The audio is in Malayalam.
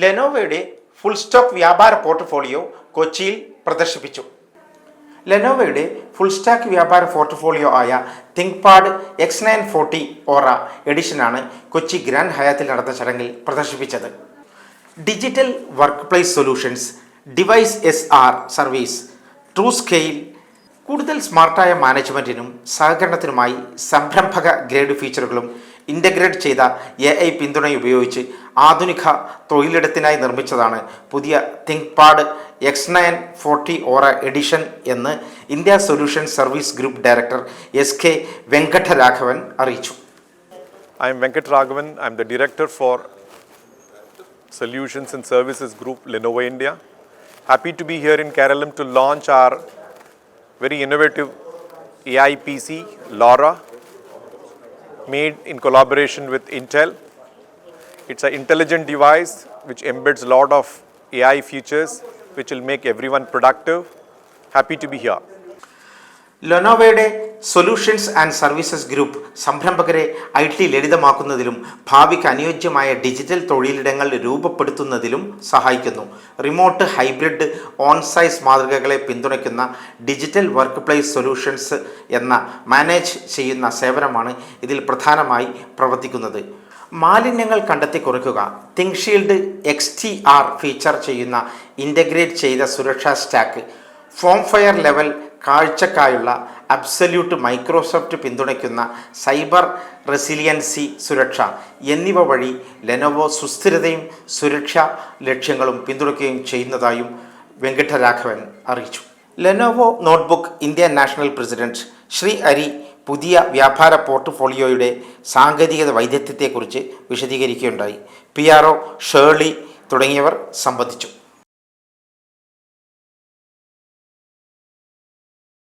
ലെനോവയുടെ ഫുൾ സ്റ്റോക്ക് വ്യാപാര പോർട്ട്ഫോളിയോ കൊച്ചിയിൽ പ്രദർശിപ്പിച്ചു. ലെനോവയുടെ ഫുൾ സ്റ്റാക്ക് വ്യാപാര പോർട്ട്ഫോളിയോ ആയ ThinkPad X nine forty Aura എഡിഷനാണ് Kochi grand ഹയാത്തിൽ നടന്ന ചടങ്ങിൽ പ്രദർശിപ്പിച്ചത്. Digital workplace solutions device S R service true scale കൂടുതൽ സ്മാർട്ടായ മാനേജ്മെന്റിനും സഹകരണത്തിനുമായി സംരംഭക ഗ്രേഡ് ഫീച്ചറുകളും ഇന്റഗ്രേറ്റ് ചെയ്ത എ ഐ പിന്തുണ ഉപയോഗിച്ച് ആധുനിക തൊഴിലിടത്തിനായി നിർമ്മിച്ചതാണ് പുതിയ ThinkPad X nine forty Aura edition എന്ന് India solution service group director S K Venkataraghavan അറിയിച്ചു. M Venkataraghavan I am the director for solutions and services group Lenovo India happy to be here in Kerala to launch our very innovative A I P C Lora made in collaboration with Intel. It's an intelligent device which embeds a lot of AI features which will make everyone productive. Happy to be here. Lenovo solutions and services group സംരംഭകരെ I T ലളിതമാക്കുന്നതിലും ഭാവിക്ക് അനുയോജ്യമായ ഡിജിറ്റൽ തൊഴിലിടങ്ങൾ രൂപപ്പെടുത്തുന്നതിലും സഹായിക്കുന്നു. റിമോട്ട് ഹൈബ്രിഡ് ഓൺസൈസ് മാതൃകകളെ പിന്തുണയ്ക്കുന്ന ഡിജിറ്റൽ വർക്ക് പ്ലേസ് സൊല്യൂഷൻസ് എന്ന മാനേജ് ചെയ്യുന്ന സേവനമാണ് ഇതിൽ പ്രധാനമായി പ്രവർത്തിക്കുന്നത്. മാലിന്യങ്ങൾ കണ്ടെത്തി കുറയ്ക്കുക ThinkShield X T R feature ചെയ്യുന്ന ഇന്റഗ്രേറ്റ് ചെയ്ത സുരക്ഷാ സ്റ്റാക്ക് ഫോം ഫയർ ലെവൽ കാഴ്ചക്കായുള്ള അബ്സല്യൂട്ട് മൈക്രോസോഫ്റ്റ് പിന്തുണയ്ക്കുന്ന സൈബർ റെസിലിയൻസി സുരക്ഷ എന്നിവ വഴി ലെനോവോ സുസ്ഥിരതയും സുരക്ഷാ ലക്ഷ്യങ്ങളും പിന്തുണയ്ക്കുകയും ചെയ്യുന്നതായും വെങ്കട്ടരാഘവൻ അറിയിച്ചു. Lenovo notebook Indian national president Shri Ari പുതിയ വ്യാപാര പോർട്ട്ഫോളിയോയുടെ സാങ്കേതികത വൈദഗ്ധ്യത്തെക്കുറിച്ച് വിശദീകരിക്കുകയുണ്ടായി. പി ആർ ഒ ഷേർലി തുടങ്ങിയവർ സംബന്ധിച്ചു